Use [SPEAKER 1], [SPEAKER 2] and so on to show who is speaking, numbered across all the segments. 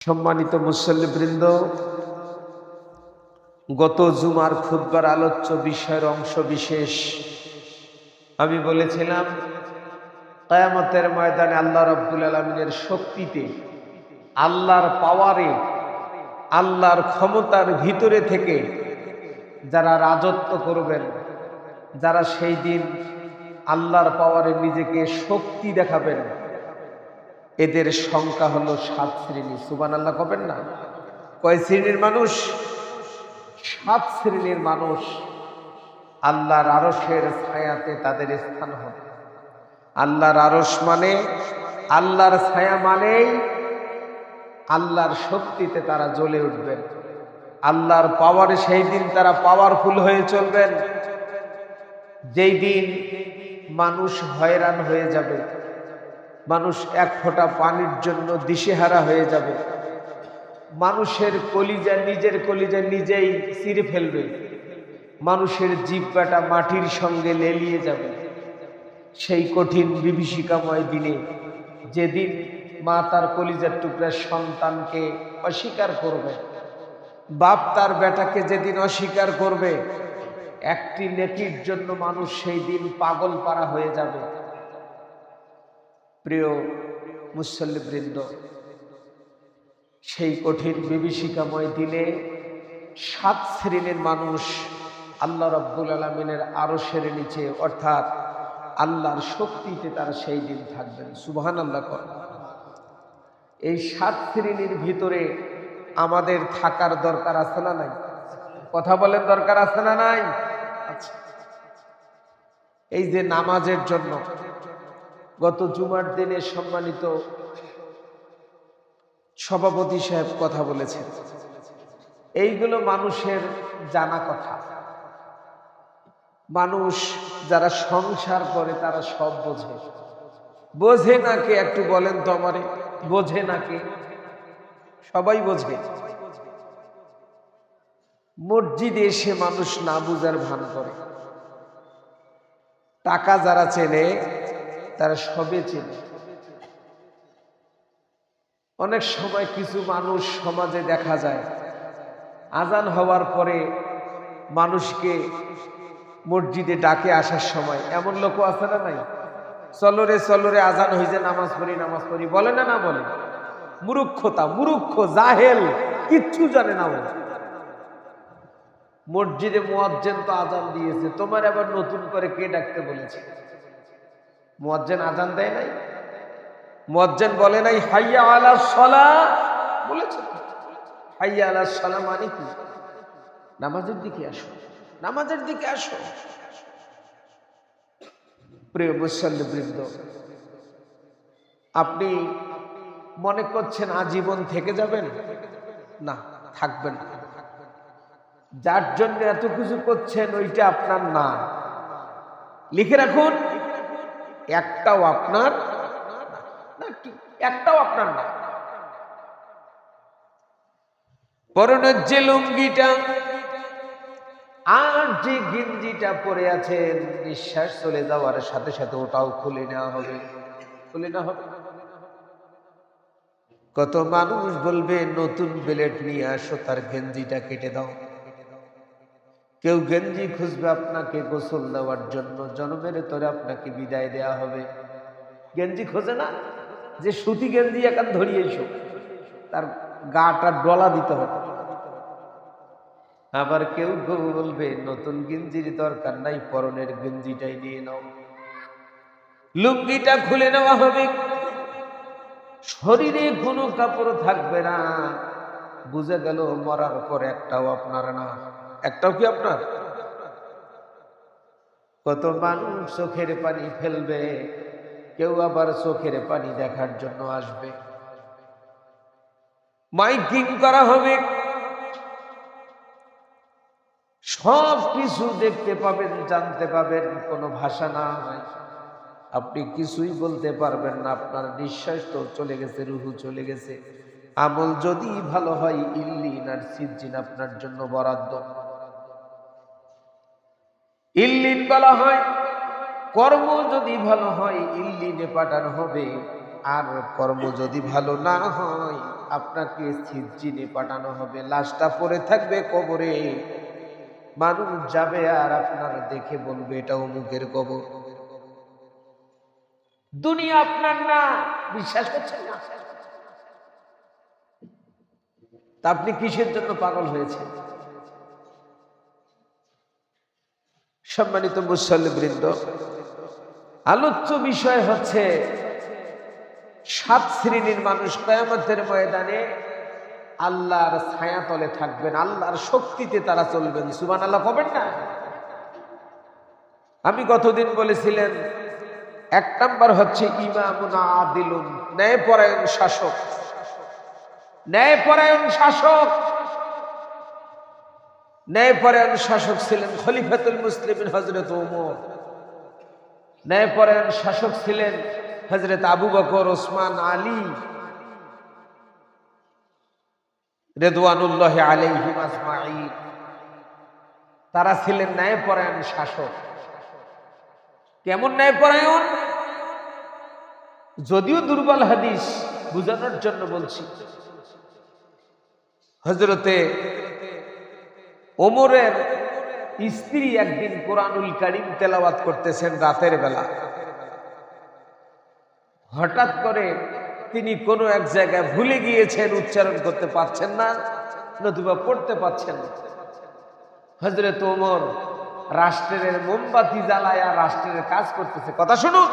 [SPEAKER 1] সম্মানিত মুসল্লিবৃন্দ, গত জুমার খুদ্বার আলোচ্য বিষয়ের অংশ বিশেষ আমি বলেছিলাম, কায়ামতের ময়দানে আল্লাহ রব্বুল আলমিনের শক্তিতে, আল্লাহর পাওয়ারে আল্লাহর ক্ষমতার ভিতরে থেকে যারা রাজত্ব করবেন, যারা সেই দিন আল্লাহর পাওয়ারে নিজেকে শক্তি দেখাবেন এদের সংখ্যা হলো সাত শ্রেণি। সুবান আল্লাহ কবেন না? কয় শ্রেণির মানুষ? সাত শ্রেণির মানুষ আল্লাহর আরসের ছায়াতে তাদের স্থান হবে। আল্লাহর আরস মানে আল্লাহর ছায়া মানেই আল্লাহর শক্তিতে তারা জ্বলে উঠবেন। আল্লাহর পাওয়ারে সেই দিন তারা পাওয়ারফুল হয়ে চলবেন। যেই দিন মানুষ হয়রান হয়ে যাবে। মানুষ এক ফোঁটা পানির জন্য দিশেহারা হয়ে যাবে। মানুষের কলিজা নিজের কলিজা নিজেই ছিঁড়ে ফেলবে। মানুষের জিব্বাটা মাটির সঙ্গে লেলিয়ে যাবে। সেই কঠিন বিভীষিকাময় দিনে যেদিন মা তার কলিজার টুকরা সন্তানকে অস্বীকার করবে, বাপ তার বেটাকে যেদিন অস্বীকার করবে, একটি নেকির জন্য মানুষ সেই দিন পাগল পাড়া হয়ে যাবে। প্রিয় মুসল্লিবৃন্দ, সেই কঠিন বিভীষিকাময় দিনে সাত শ্রেণির মানুষ আল্লাহ রব্বুল আলমিনের আরও সেরে নিচে, অর্থাৎ আল্লাহর শক্তিতে তারা সেই দিন থাকবেন। সুবহান আল্লাহ কর। এই সাত শ্রেণির ভিতরে আমাদের থাকার দরকার আছে না নাই? কথা বলেন, দরকার আছে না নাই? আচ্ছা। এই যে নামাজের জন্য গত জুমার দিনে সম্মানিত সভাপতি সাহেব কথা বলেছেন। এইগুলো মানুষের জানা কথা। মানুষ যারা সংসার করে, তারা সব বোঝে। বোঝে না কে? একটু বলেন তো আমারে। বোঝে না কে? সবাই বোঝে। মসজিদে এসে মানুষ না বুঝার ভান করে। টাকা যারা চেনে তারা সবে চেনে। অনেক সময় কিছু মানুষ সমাজে দেখা যায়, আজান হওয়ার পরে মানুষকে মসজিদে ডাকে আসার সময়। এমন লোক আছে না নাই? চলরে চলরে আজান হয়েছে নামাজ পড়ি নামাজ পড়ি। বলে না না বলে? মুরুক্ষতা মুরুক্ষ জাহেল, কিচ্ছু জানে না বলে। মসজিদে মোয়াজ্জেন তো আজান দিয়েছে, তোমার আবার নতুন করে কে ডাকতে বলেছে? মোয়াজ্জেন আজান দেয় নাই? মোয়াজ্জেন বলে নাই, হাইয়া আলা সলা বলেছে। হাইয়া আলা সলা মানে কি? নামাজের দিকে আসো, নামাজের দিকে আসো। প্রিয় মুসল্লিবৃন্দ আপনি মনে করছেন আজীবন থেকে যাবেন? না, থাকবেন যার জন্য এত কিছু করছেন, ওইটা আপনার না। লিখে রাখুন। একটাও আপনার না একটাও আপনার না। পরনের যে লুঙ্গিটা আর যে গিঞ্জিটা পরে আছেন। নিঃশ্বাস চলে যাওয়ার সাথে সাথে ওটাও খুলে নেওয়া হবে। খুলে নেওয়া হবে। কত মানুষ বলবে, নতুন বেলেট নিয়ে আসো, তার গেঞ্জিটা কেটে দাও। কেউ গেঞ্জি খুঁজবে আপনাকে গোসল দেওয়ার জন্য, জন্মের তোরে আপনাকে বিদায় দেয়া হবে। গেঞ্জি খোঁজে না, যে সুতি গেঞ্জি একান ধরিয়ে এসো তার গাটা ডলা দিতে হবে। আবার কেউ কেউ বলবে, নতুন গেঞ্জির দরকার নাই, পরনের গেঞ্জিটাই নিয়ে নাও। লুঙ্গিটা খুলে নেওয়া হবে। শরীরে কোনো কাপড় থাকবে না। বুঝে গেল, মরার পর একটাও আপনার না। একটাও কি আপনার? কত মানুষ চোখের পানি ফেলবে কেউ আবার চোখের পানি দেখার জন্য আসবে। মাইকিং করা হবে। সব কিছু দেখতে পাবেন জানতে পাবেন কোনো ভাষা না আপনি কিছুই বলতে পারবেন না আপনার নিঃশ্বাস তো চলে গেছে রুহু চলে গেছে। আমল যদি ভালো হয় ইল্লিন আর সিজিন আপনার জন্য বরাদ্দ। ইল্লিন বলা হয়। কর্ম যদি ভালো হয়, ইল্লিনে পাঠানো হবে। আর কর্ম যদি ভালো না হয়, আপনাকে সিজিনে পাঠানো হবে। লাশটা পড়ে থাকবে কবরে। মানুষ যাবে আর আপনার দেখে বলবে এটা অমুকের কবর। দুনিয়া আপনার না, বিশ্বাস করছেন না? তা আপনি কিসের জন্য পাগল হয়েছেন? সম্মানিত মুসল্লিবৃন্দ আলোচ্য বিষয় হচ্ছে সাত শ্রেণির মানুষ কয়ামতের ময়দানে আল্লাহর ছায়া তলে থাকবেন, আল্লাহর শক্তিতে তারা চলবেন। সুবান আল্লাহ কবেন না? আমি গতদিন বলেছিলেন, এক নাম্বার হচ্ছে ইমামুনা আদিলুন, ন্যায়পরায়ণ শাসক। ন্যায়পরায়ণ শাসক ন্যায়পরায়ণ শাসক ছিলেন খলিফাতুল মুসলিম হজরত ওমর। ন্যায়পরায়ণ শাসক ছিলেন হজরত আবু বকর, ওসমান, আলী রেদওয়ানুল্লাহ আলাইহিম আজমাইন তারা ছিলেন ন্যায়পরায়ণ শাসক। কেমন ন্যায়পরায়ণ? যদিও দুর্বল হাদিস বুঝানোর জন্য বলছি। হজরতে ওমরের স্ত্রী একদিন কোরআনুল কারিম তেলাওয়াত করতেছেন রাতের বেলা। হঠাৎ করে তিনি কোনো এক জায়গায় ভুলে গিয়েছেন, উচ্চারণ করতে পারছেন না, নতুবা পড়তে পারছেন না। হজরত ওমর রাষ্ট্রের মোমবাতি জ্বালায়া রাষ্ট্রের কাজ করতেছে। কথা শুনুন।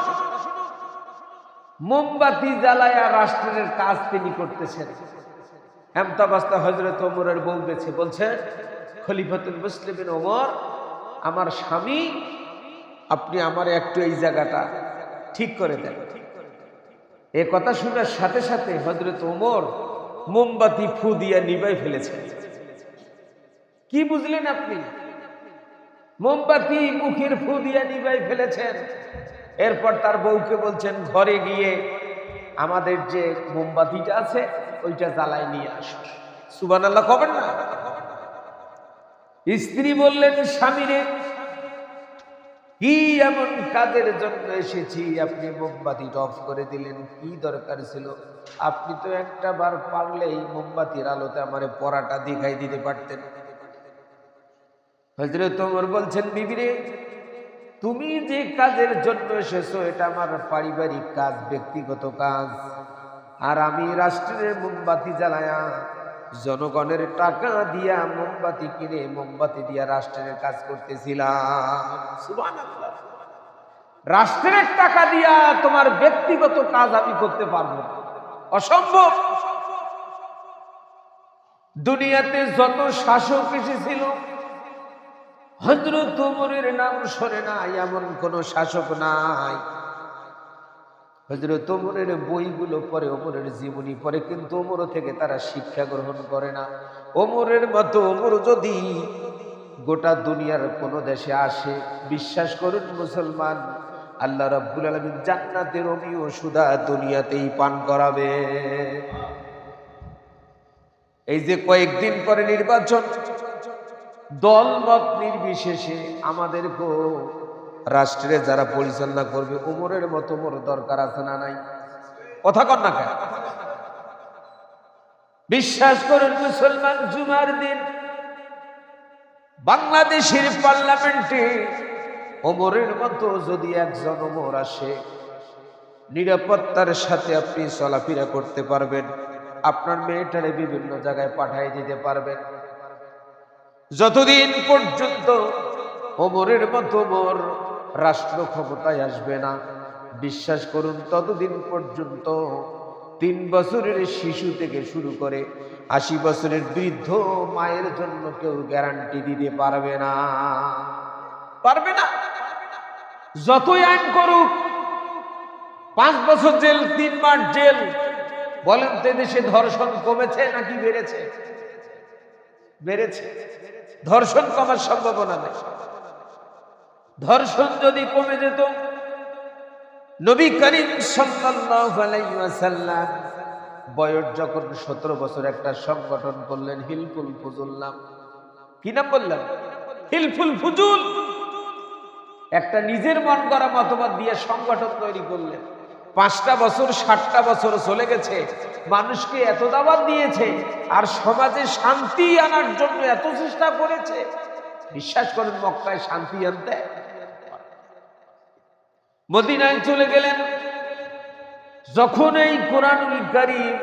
[SPEAKER 1] মোমবাতি জ্বালায়া রাষ্ট্রের কাজ তিনি করতেছেন। হেমতাবাস্তা হজরত ওমরের বউ গেছে, বলছে খলিফাতুল মুসলিমিন ওমর, আমার স্বামী, আপনি আমার একটু এই জায়গাটা ঠিক করে দেন। এ কথা শোনার সাথে সাথে হজরত ওমর মোমবাতি ফু দিয়া নিবাই ফেলেছেন। কি বুঝলেন আপনি? মোমবাতি মুখের ফু দিয়া নিবাই ফেলেছেন। এরপর তার বউকে বলছেন, ঘরে গিয়ে আমাদের যে মোমবাতিটা আছে, ওইটা জ্বালায় নিয়ে আসো। সুবান আল্লাহ কবেন না? স্ত্রী বললেন, স্বামীরে, কি এমন কাজের জন্য এসেছি? আপনি মোমবাতিটা অফ করে দিলেন, কি দরকার ছিল? আপনি তো একটা বার পারলেই মোমবাতির আলোতে আমার পড়াটা দেখাই দিতে পারতেন। হজরত তোমর বলছেন, বিবিরে, তুমি যে কাজের জন্য এসেছ, এটা আমার পারিবারিক কাজ, ব্যক্তিগত কাজ। আর আমি রাষ্ট্রের মোমবাতি জ্বালায়া জনগণের টাকা দিয়া মোমবাতি কিনে, মোমবাতি দিয়া রাষ্ট্রের কাজ করতেছিলাম। রাষ্ট্রের টাকা দিয়া তোমার ব্যক্তিগত কাজ আমি করতে পারব অসম্ভব। দুনিয়াতে যত শাসক এসেছিল হজরত উমরের নাম শোনে নাই, এমন কোন শাসক নাই। হজরত ওমরের বইগুলো পরে ওমরের জীবনী পরে কিন্তু ওমর থেকে তারা শিক্ষা গ্রহণ করে না। ওমরের মতো ওমর যদি গোটা দুনিয়ার কোন দেশে আসে, বিশ্বাস করুন মুসলমান, আল্লাহ রাব্বুল আলামিন জান্নাতের অমিও সুদা দুনিয়াতেই পান করাবে। এই যে কয়েকদিন পরে নির্বাচন, দল মত নির্বিশেষে আমাদেরকেও রাষ্ট্রে যারা পরিচালনা করবে ওমরের মতো মোর দরকার আছে না নাই? কথা কর না কেন? বিশ্বাস করেন, মুসলমান জুমার দিন বাংলাদেশের পার্লামেন্টে ওমরের মতো যদি একজন ওমর আসে, নিরাপত্তার সাথে আপনি চলাফেরা করতে পারবেন, আপনার মেয়েটারে বিভিন্ন জায়গায় পাঠিয়ে দিতে পারবেন। যতদিন পর্যন্ত ওমরের মতো মোর রাষ্ট্র ক্ষমতায় আসবে না। বিশ্বাস করুন, ততদিন পর্যন্ত তিন বছরের শিশু থেকে শুরু করে আশি বছরের বৃদ্ধ মায়ের জন্য কেউ গ্যারান্টি দিতে পারবে না। পারবে না। যতই আইন করুক, পাঁচ বছর জেল, তিন মাস জেল, বলেন তো দেশে ধর্ষণ কমেছে নাকি বেড়েছে? বেড়েছে। ধর্ষণ কমার সম্ভাবনা নেই। ধর্ষণ যদি কমে যেত, নবী করিম ওয়াসাল্লাম বয়স যখন সতেরো বছর একটা সংগঠন করলেন, হিলফুল ফুজুল নাম কি নাম বললেন? হিলফুল ফুজুল। একটা নিজের মন করা মতবাদ দিয়ে সংগঠন তৈরি করলেন। পাঁচটা বছর ষাটটা বছর চলে গেছে, মানুষকে এত দাবাত দিয়েছে, আর সমাজে শান্তি আনার জন্য এত চেষ্টা করেছে। বিশ্বাস করেন, মক্কায় শান্তি আনতে মদিনায় চলে গেলেন। যখন এই কোরআন কারিম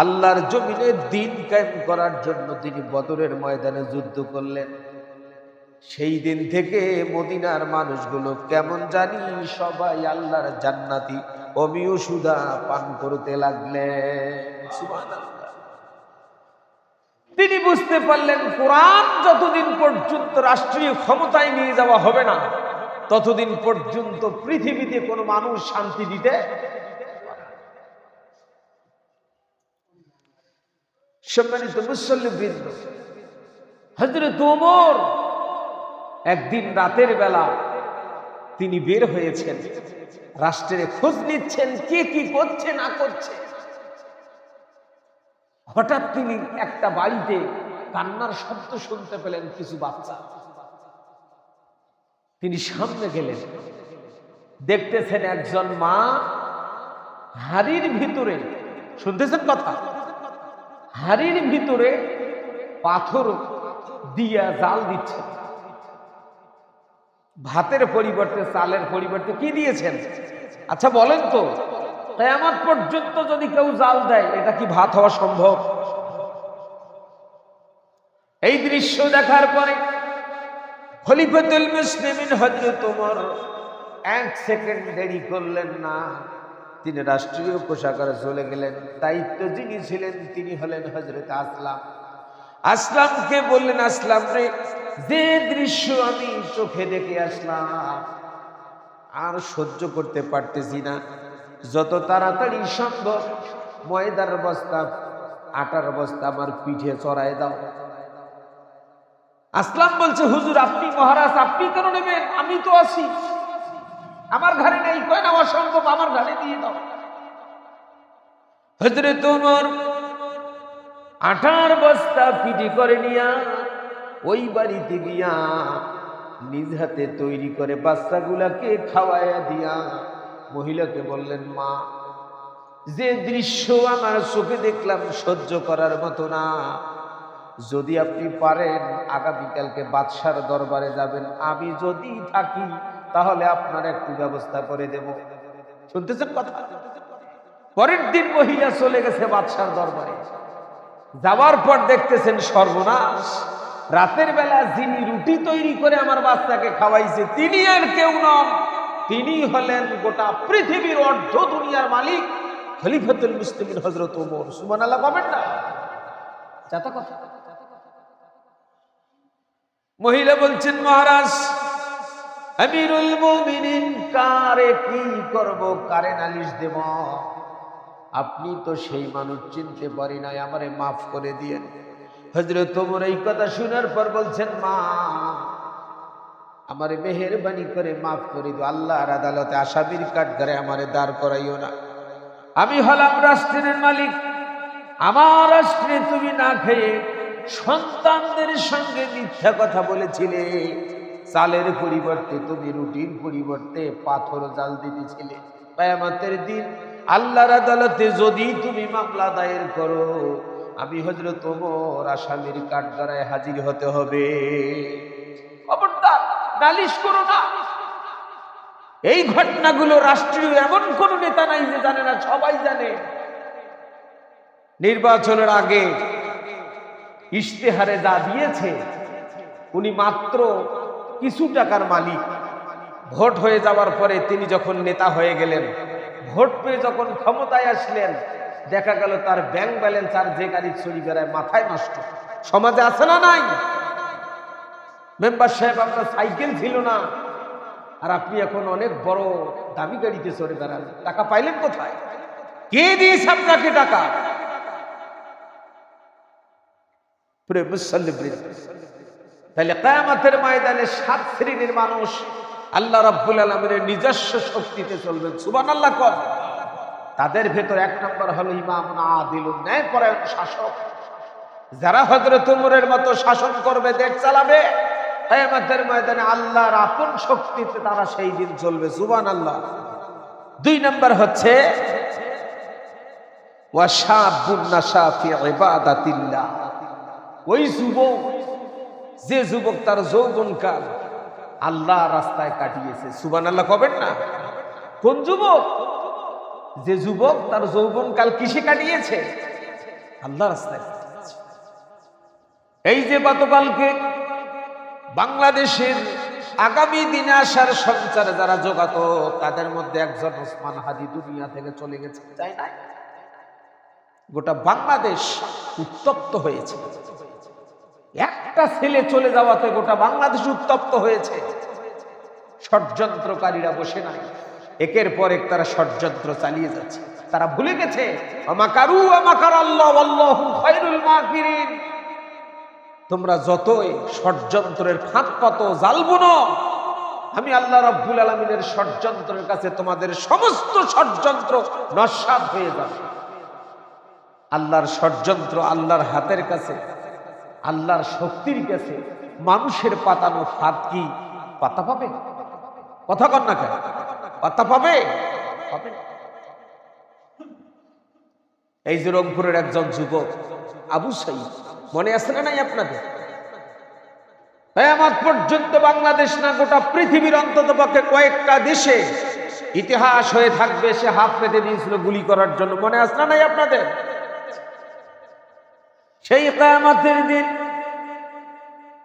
[SPEAKER 1] আল্লাহর জমিনে দিন কায়েম করার জন্য তিনি বদরের ময়দানে যুদ্ধ করলেন, সেই দিন থেকে মদিনার মানুষগুলো কেমন জানি সবাই আল্লাহর জান্নাতি অমিয় সুদা পান করতে লাগলেন। তিনি বুঝতে পারলেন কোরআন যতদিন পর্যন্ত রাষ্ট্রীয় ক্ষমতায় নিয়ে যাওয়া হবে না ততদিন পর্যন্ত পৃথিবীতে কোনো মানুষ শান্তি দিতে সম্মানিত মুসল্লিবৃন্দ হজরত ওমর একদিন রাতের বেলা তিনি বের হয়েছেন, রাষ্ট্রের খোঁজ নিচ্ছেন, কে কি করছে, না করছে। হঠাৎ তিনি একটা বাড়িতে কান্নার শব্দ শুনতে পেলেন কিছু বাচ্চা। তিনি সামনে গেলেন। দেখতেছেন একজন মা হাড়ির ভিতরে, শুনতেছেন কথা? হাড়ির ভিতরে পাথর দিয়া জাল দিচ্ছে। ভাতের পরিবর্তে, চালের পরিবর্তে কি দিয়েছেন? আচ্ছা বলেন তো, কেয়ামত পর্যন্ত যদি কেউ জাল দেয়, এটা কি ভাত হওয়া সম্ভব? এই দৃশ্য দেখার পরে খলিফাতুল মুসলিমিন হযরত ওমর এক সেকেন্ড দেরি করলেন না। তিনি রাষ্ট্রীয় পোশাকারে চলে গেলেন। দায়িত্ব যিনি ছিলেন তিনি হলেন হজরত আসলাম। আসলামকে বললেন, আসলাম রে, যে দৃশ্য আমি চোখে দেখে আসলাম, আর সহ্য করতে পারতেছি না। যত তাড়াতাড়ি সম্ভব ময়দার বস্তা, আটার বস্তা আমার পিঠে চড়ায় দাও। আসলাম বলছে, হুজুর, আপনি মহারাজ, আপনি কেন নেবেন? আমি তো আছি। আমার ঘরে নেই, কয় না, অসম্ভব, আমার ঘরে দিয়ে দাও। হজরে তোমার আঠার বস্তা পিটি করে নিয়া ওই বাড়িতে গিয়া নিজ হাতে তৈরি করে বাচ্চাগুলাকে খাওয়াইয়া দিয়া মহিলাকে বললেন, মা, যে দৃশ্য আমার চোখে দেখলাম সহ্য করার মতো না। যদি আপনি পারেন আগামীকালকে বাদশার দরবারে যাবেন। আমি যদি থাকি, তাহলে আপনার একটু ব্যবস্থা করে দেব। শুনতেছেন কথা? পরের দিন মহিলা চলে গেছে বাদশার দরবারে। যাওয়ার পর দেখতেছেন সর্বনাশ। রাতের বেলা যিনি রুটি তৈরি করে আমার বাচ্চাকে খাওয়াইছে, তিনি আর কেউ নন। তিনি হলেন গোটা পৃথিবীর অর্ধ দুনিয়ার মালিক, খলিফাতুল মুসলিমিন হজরত ওমর। সুমান আল্লাহ পাবেন না। যাতা কথা। মহিলা বলছেন, মহারাজ, আমিরুল মুমিনিন, কারে কি করব, কারে নালিশ দেব? আপনি তো সেই মানুষ, চিনতে পারি নাই, আমারে মাফ করে দিয়েন। হজরত তোমর এই কথা শোনার পর বলছেন, মা, আমারে মেহেরবানি করে মাফ করে দিও, আল্লাহর আদালতে আসামির কাঠ ধরে আমারে দাঁড় করাইও না। আমি হলাম রাষ্ট্রের মালিক, আমার রাষ্ট্রে তুমি না খেয়ে সন্তানদের সঙ্গে মিথ্যা কথা বলেছিলে। চালের পরিবর্তে তুমি রুটির পরিবর্তে পাথর জাল দিতেছিলে। কায়ামাতের দিন আল্লাহর আদালতে যদি তুমি মামলা দায়ের করো, আমি হজরত ওমর আসামির কাঠগড়ায় হাজির হতে হবে। নালিশ করো না। এই ঘটনাগুলো রাষ্ট্রীয় এমন কোন নেতা নাই যে জানে না, সবাই জানে। নির্বাচনের আগে ইশতেহারে যা দিয়েছে, উনি মাত্র কিছু টাকার মালিক। ভোট হয়ে যাওয়ার পরে তিনি যখন নেতা হয়ে গেলেন, ভোট পেয়ে যখন ক্ষমতায় আসলেন, দেখা গেল তার ব্যাংক ব্যালেন্স আর যে গাড়ি চুরি বেড়ায় মাথায় নষ্ট। সমাজে আছে না নাই? মেম্বার সাহেব, আপনার সাইকেল ছিল না। আর আপনি এখন অনেক বড় দামি গাড়িতে চড়ে বেড়ান। টাকা পাইলেন কোথায়? কে দিয়েছে আপনাকে টাকা? প্রিয় মুসল্লিবৃন্দ। তাহলে কায়ামতের ময়দানে সাত শ্রেণির মানুষ আল্লাহ রাব্বুল আলমিনের নিজস্ব শক্তিতে চলবেন সুবান আল্লাহ কর। তাদের ভেতর এক নম্বর হলো ইমাম আদিল ন্যায় পরায়ণ শাসক। যারা হজরত উমরের মতো শাসন করবে, দেশ চালাবে, কায়ামতের ময়দানে আল্লাহর আপন শক্তিতে তারা সেই দিন চলবে সুবান আল্লাহ দুই নম্বর হচ্ছে ওই যুবক, যে যুবক তার যৌবন কাল আল্লাহ রাস্তায় কাটিয়েছে। সুবান আল্লাহ কবেন না? কোন যুবক? যে যুবক তার যৌবন কাল কিসে কাটিয়েছে? আল্লাহ রাস্তায় এই যে গতকালকে বাংলাদেশের আগামী দিনে আসার সঞ্চারে যারা যোগাত তাদের মধ্যে একজন ওসমান হাদি দুনিয়া থেকে চলে গেছে। তাই না? গোটা বাংলাদেশ উত্তপ্ত হয়েছে। একটা ছেলে চলে যাওয়াতে গোটা বাংলাদেশ উত্তপ্ত হয়েছে। ষড়যন্ত্রকারীরা বসে নাই। একের পর এক তারা ষড়যন্ত্র চালিয়ে যাচ্ছে। তারা ভুলে গেছে আল্লাহ তোমরা যতই ষড়যন্ত্রের ফাঁক কত জালবো আমি আল্লাহ রব্বুল আলমিনের ষড়যন্ত্রের কাছে তোমাদের সমস্ত ষড়যন্ত্র নস্বাদ হয়ে যাবে। আল্লাহর ষড়যন্ত্র আল্লাহর হাতের কাছে আল্লাহর শক্তির কাছে মানুষের পাতানো হাত কি পাতা পাবে? কথা কর না কেন? পাতা পাবে? এই যে রংপুরের একজন যুবক, আবু সাইদ মনে আছে না নাই আপনাদের? কেয়ামত পর্যন্ত বাংলাদেশ না, গোটা পৃথিবীর অন্তত পক্ষে কয়েকটা দেশে ইতিহাস হয়ে থাকবে, সে হাত পেতে দিয়েছিল গুলি করার জন্য। মনে আছে না নাই আপনাদের? সেই কেয়ামতের দিন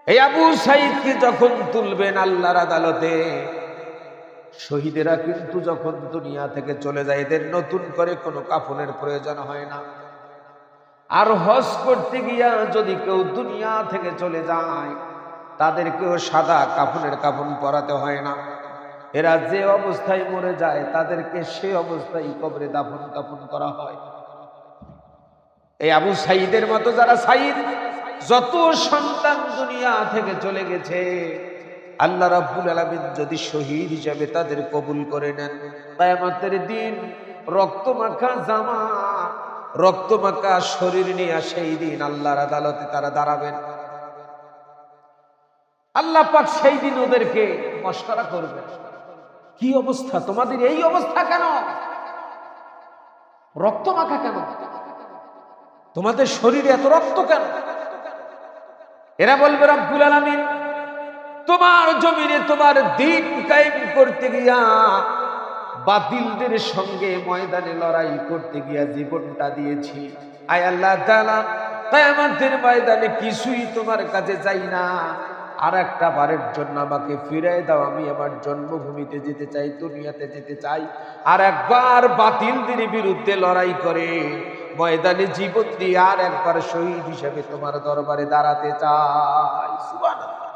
[SPEAKER 1] এই আবু সাইদকে যখন তুলবেন আল্লাহর আদালতে, শহীদেরা কিন্তু যখন দুনিয়া থেকে চলে যায়, এদের নতুন করে কোনো কাফনের প্রয়োজন হয় না। আর হজ করতে গিয়া যদি কেউ দুনিয়া থেকে চলে যায়, তাদেরকেও সাদা কাফনের কাফন পরাতে হয় না। এরা যে অবস্থায় মরে যায়, তাদেরকে সে অবস্থায় কবরে দাফন কাফন করা হয়। এই আবু সাইদের মতো যারা সাইদ, যত সন্তান দুনিয়া থেকে চলে গেছে, আল্লাহ রাব্বুল আলামিন যদি শহীদ হিসেবে তাদের কবুল করে নেন, কিয়ামতের দিন রক্ত মাখা জামা, রক্ত মাখা শরীর নিয়ে সেই দিন আল্লাহর আদালতে তারা দাঁড়াবেন। আল্লাহ পাক সেই দিন ওদেরকে মস্করা করবেন। কি অবস্থা? তোমাদের এই অবস্থা কেন? রক্ত মাখা কেন? তোমাদের শরীরে এত রক্ত কেন? এরা বলবে, রব্বুল আলামিন, তোমার জমিনে তোমার দিন কায়েম করতে গিয়া, বাতিলদের সঙ্গে ময়দানে লড়াই করতে গিয়া জীবনটা দিয়েছি। আয় আল্লাহ তাআলা, কিয়ামতের ময়দানে কিছুই তোমার কাছে চাই না। আর একটা বারের জন্য আমাকে ফিরাই দাও, আমি আমার জন্মভূমিতে যেতে চাই, দুনিয়াতে যেতে চাই। আর একবার বাতিলদের বিরুদ্ধে লড়াই করে ময়দানে জীবন দিয়ে আর একবার শহীদ হিসেবে তোমার দরবারে দাঁড়াতে চাই। সুবহানাল্লাহ।